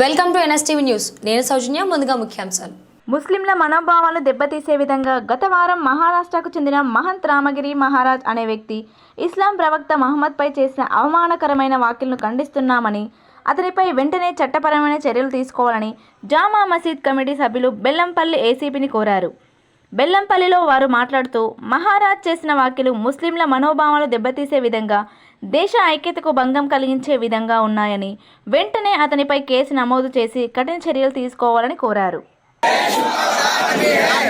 Welcome to NSTV news. నేను సౌజన్య ముందుగా ముఖ్యాంశాలు. ముస్లింల మనోభావాలు దెబ్బతీసే విధంగా గత వారం మహారాష్ట్రకు చెందిన మహంత్ రామగిరి మహారాజ్ అనే వ్యక్తి ఇస్లాం ప్రవక్త మహమ్మద్పై చేసిన అవమానకరమైన వ్యాఖ్యలను ఖండిస్తున్నామని అతనిపై వెంటనే చట్టపరమైన చర్యలు తీసుకోవాలని జామా మసీద్ కమిటీ సభ్యులు బెల్లంపల్లి ఏసీపీని కోరారు. బెల్లంపల్లిలో వారు మాట్లాడుతూ మహారాజ్ చేసిన వ్యాఖ్యలు ముస్లింల మనోభావాలు దెబ్బతీసే విధంగా దేశ ఐక్యతకు భంగం కలిగించే విధంగా ఉన్నాయని వెంటనే అతనిపై కేసు నమోదు చేసి కఠిన చర్యలు తీసుకోవాలని కోరారు.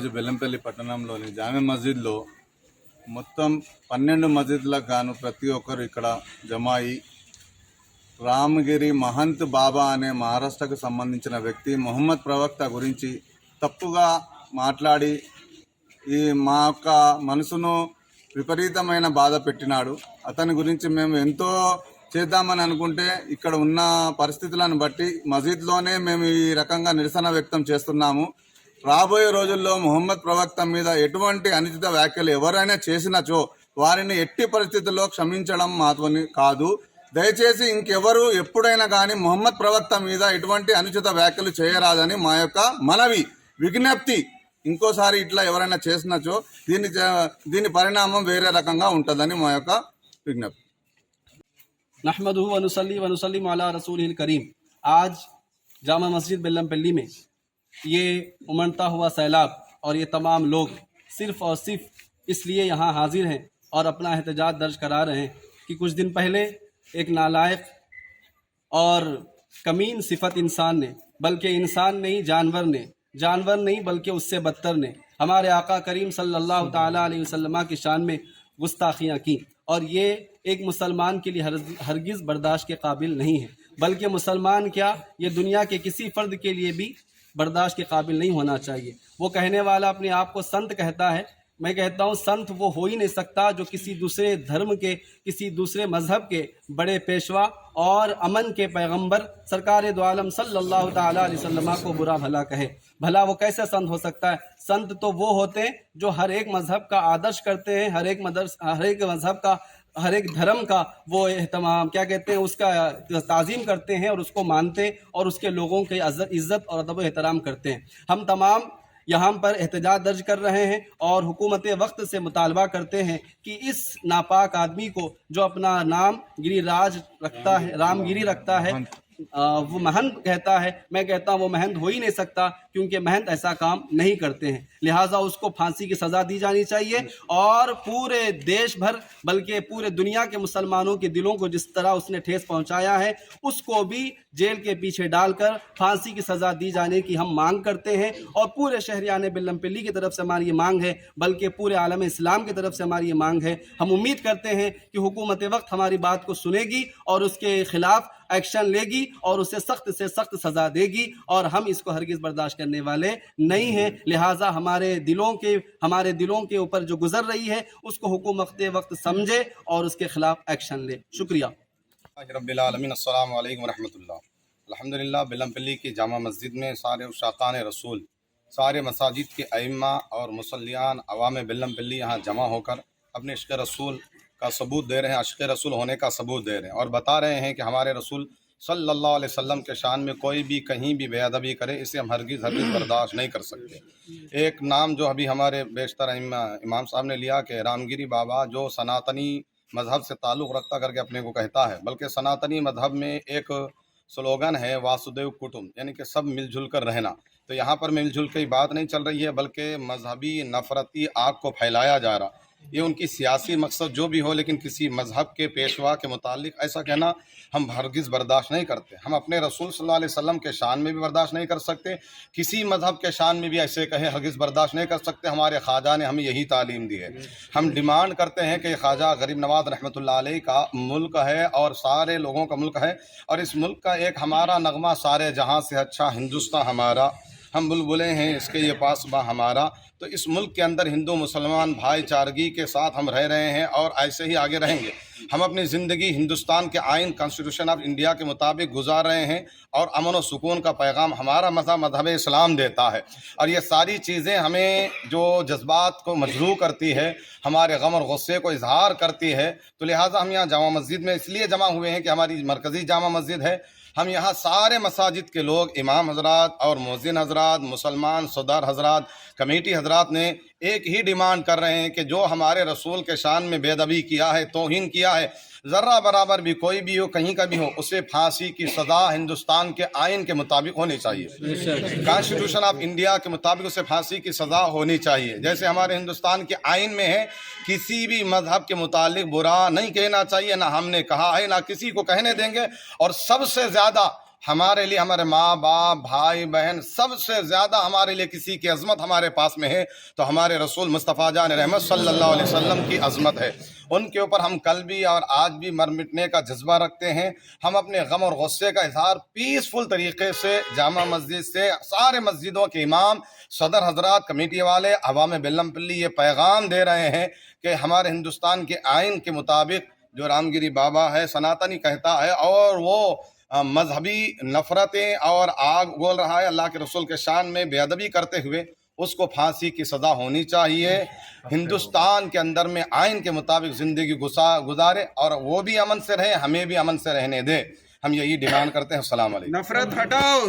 ఈరోజు బెల్లంపల్లి పట్టణంలోని జామీ మస్జిద్లో మొత్తం పన్నెండు మస్జిద్లకు గాను ప్రతి ఒక్కరు ఇక్కడ జమాయి రామగిరి మహంత్ బాబా అనే మహారాష్ట్రకు సంబంధించిన వ్యక్తి మొహమ్మద్ ప్రవక్త గురించి తప్పుగా మాట్లాడి ఈ మా యొక్క మనసును విపరీతమైన బాధ పెట్టినాడు. అతని గురించి మేము ఎంతో చేద్దామని అనుకుంటే ఇక్కడ ఉన్న పరిస్థితులను బట్టి మసీద్లోనే మేము ఈ రకంగా నిరసన వ్యక్తం చేస్తున్నాము. రాబోయే రోజుల్లో మొహమ్మద్ ప్రవక్త మీద ఎటువంటి అనుచిత వ్యాఖ్యలు ఎవరైనా చేసినచో వారిని ఎట్టి పరిస్థితుల్లో క్షమించడం మాత్రమే కాదు. దయచేసి ఇంకెవరు ఎప్పుడైనా కానీ మొహమ్మద్ ప్రవక్త మీద ఎటువంటి అనుచిత వ్యాఖ్యలు చేయరాదని మా యొక్క మనవి విజ్ఞప్తి. ఇంకోసారి ఇట్లా ఎవరైనా చేసినచో దీని దీని పరిణామం వేరే రకంగా ఉంటుందని మా యొక్క విజ్ఞప్తి. یہ امڑتا ہوا سیلاب اور یہ تمام لوگ صرف اور صرف اس لیے یہاں حاضر ہیں اور اپنا احتجاج درج کرا رہے ہیں کہ کچھ دن پہلے ایک نالائق اور کمین صفت انسان نے، بلکہ انسان نہیں، جانور نے، جانور نہیں، بلکہ اس سے بدتر نے، ہمارے آقا کریم صلی اللہ تعالیٰ علیہ وسلم کی شان میں گستاخیاں کیں۔ اور یہ ایک مسلمان کے لیے ہرگز برداشت کے قابل نہیں ہے، بلکہ مسلمان کیا، یہ دنیا کے کسی فرد کے لیے بھی برداشت کے قابل نہیں ہونا چاہیے۔ وہ کہنے والا اپنے آپ کو سنت کہتا ہے۔ میں کہتا ہوں، سنت وہ ہو ہی نہیں سکتا جو کسی دوسرے دھرم کے، کسی دوسرے مذہب کے بڑے پیشوا اور امن کے پیغمبر سرکار دو عالم صلی اللہ تعالیٰ علیہ وسلم کو برا بھلا کہے۔ بھلا وہ کیسے سنت ہو سکتا ہے؟ سنت تو وہ ہوتے ہیں جو ہر ایک مذہب کا آدرش کرتے ہیں، ہر ایک مدرس، ہر ایک مذہب کا ہر ایک دھرم کا وہ اہتمام، کیا کہتے ہیں، اس کا تعظیم کرتے ہیں اور اس کو مانتے ہیں اور اس کے لوگوں کے عزت اور ادب و احترام کرتے ہیں۔ ہم تمام یہاں پر احتجاج درج کر رہے ہیں اور حکومت وقت سے مطالبہ کرتے ہیں کہ اس ناپاک آدمی کو جو اپنا نام گری راج رکھتا ہے، رام گیری رکھتا ہے وہ مہند کہتا ہے، میں کہتا ہوں وہ مہند ہو ہی نہیں سکتا کیونکہ مہند ایسا کام نہیں کرتے ہیں۔ لہٰذا اس کو پھانسی کی سزا دی جانی چاہیے اور پورے دیش بھر، بلکہ پورے دنیا کے مسلمانوں کے دلوں کو جس طرح اس نے ٹھیس پہنچایا ہے، اس کو بھی جیل کے پیچھے ڈال کر پھانسی کی سزا دی جانے کی ہم مانگ کرتے ہیں۔ اور پورے شہریان بلمپلی کی طرف سے ہماری یہ مانگ ہے، بلکہ پورے عالم اسلام کی طرف سے ہماری یہ مانگ ہے۔ ہم امید کرتے ہیں کہ حکومت وقت ہماری بات کو سنے گی اور اس کے خلاف ایکشن لے گی اور اسے سخت سے سخت سزا دے گی اور ہم اس کو ہرگز برداشت کرنے والے نہیں ہیں۔ لہٰذا ہمارے ہمارے دلوں کے، ہمارے دلوں کے اوپر جو گزر رہی ہے، اس کو حکومت وقت سمجھے اور اس کے خلاف ایکشن لے۔ شکریہ۔ رب العالمین، السلام علیکم ورحمۃ اللہ۔ الحمدللہ، بلمپلی کی جامع مسجد میں سارے شاطان رسول، سارے مساجد کے ائمہ اور مسلیان عوام بلم پلی یہاں جمع ہو کر اپنے عشق رسول کا ثبوت دے رہے ہیں۔ عشق رسول ہونے کا ثبوت دے رہے ہیں اور بتا رہے ہیں کہ ہمارے رسول صلی اللہ علیہ وسلم کے شان میں کوئی بھی کہیں بھی بے ادبی کرے، اسے ہم ہرگز ہرگز برداشت نہیں کر سکتے۔ ایک نام جو ابھی ہمارے بیشتر امام صاحب نے لیا کہ رامگیری بابا جو سناتنی مذہب سے تعلق رکھتا کر کے اپنے کو کہتا ہے، بلکہ سناتنی مذہب میں ایک سلوگن ہے واسودیو کٹم یعنی کہ سب مل جل کر رہنا۔ تو یہاں پر مل جل ہی بات نہیں چل رہی ہے، بلکہ مذہبی نفرتی آگ کو پھیلایا جا رہا۔ یہ ان کی سیاسی مقصد جو بھی ہو، لیکن کسی مذہب کے پیشوا کے متعلق ایسا کہنا ہم ہرگز برداشت نہیں کرتے۔ ہم اپنے رسول صلی اللہ علیہ وسلم کے شان میں بھی برداشت نہیں کر سکتے۔ کسی مذہب کے شان میں بھی ایسے کہے ہرگز برداشت نہیں کر سکتے۔ ہمارے خواجہ نے ہمیں یہی تعلیم دی ہے۔ ہم ڈیمانڈ کرتے ہیں کہ خواجہ غریب نواز رحمۃ اللہ علیہ کا ملک ہے اور سارے لوگوں کا ملک ہے۔ اور اس ملک کا ایک ہمارا نغمہ سارے جہاں سے اچھا ہندوستان ہمارا ہم بلبلے ہیں، اس کے یہ پاس با ہمارا۔ تو اس ملک کے اندر ہندو، مسلمان، بھائی چارگی کے ساتھ ہم رہ رہے ہیں اور ایسے ہی آگے رہیں گے۔ ہم اپنی زندگی ہندوستان کے آئین کانسٹیٹیوشن آف انڈیا کے مطابق گزار رہے ہیں اور امن و سکون کا پیغام ہمارا مذہب مذہب اسلام دیتا ہے۔ اور یہ ساری چیزیں ہمیں جو جذبات کو مجروع کرتی ہے، ہمارے غم اور غصے کو اظہار کرتی ہے۔ تو لہٰذا ہم یہاں جامع مسجد میں اس لیے جمع ہوئے ہیں کہ ہماری مرکزی جامع مسجد ہے۔ ہم یہاں سارے مساجد کے لوگ، امام حضرات اور مؤذن حضرات، مسلمان، صدر حضرات، کمیٹی حضرات نے ایک ہی ڈیمانڈ کر رہے ہیں کہ جو ہمارے رسول کے شان میں بے دبی کیا ہے، توہین کیا ہے، ذرہ برابر بھی کوئی بھی ہو، کہیں کا بھی ہو، اسے پھانسی کی سزا ہندوستان کے آئین کے مطابق ہونی چاہیے۔ کانسٹیٹیوشن آف انڈیا کے مطابق اسے پھانسی کی سزا ہونی چاہیے۔ جیسے ہمارے ہندوستان کے آئین میں ہے، کسی بھی مذہب کے متعلق برا نہیں کہنا چاہیے، نہ ہم نے کہا ہے، نہ کسی کو کہنے دیں گے، اور سب سے زیادہ ہمارے لیے ہمارے ماں باپ بھائی بہن سب سے زیادہ ہمارے لیے کسی کی عظمت ہمارے پاس میں ہے، تو ہمارے رسول مصطفیٰ جان رحمت صلی اللہ علیہ وسلم کی عظمت ہے۔ ان کے اوپر ہم کل بھی اور آج بھی مر مٹنے کا جذبہ رکھتے ہیں۔ ہم اپنے غم اور غصے کا اظہار پیسفل طریقے سے جامع مسجد سے سارے مسجدوں کے امام، صدر حضرات، کمیٹی والے، عوام بلم پلی یہ پیغام دے رہے ہیں کہ ہمارے ہندوستان کے آئین کے مطابق جو رام گیری بابا ہے، سناتنی کہتا ہے اور وہ مذہبی نفرتیں اور آگ گول رہا ہے۔ اللہ کے رسول کے شان میں بے ادبی کرتے ہوئے اس کو پھانسی کی سزا ہونی چاہیے۔ ہندوستان کے اندر میں آئین کے مطابق زندگی گزارے اور وہ بھی امن سے رہے ہمیں بھی امن سے رہنے دے ہم یہی ڈیمانڈ کرتے ہیں۔ السلام علیکم۔ نفرت ہٹاؤ۔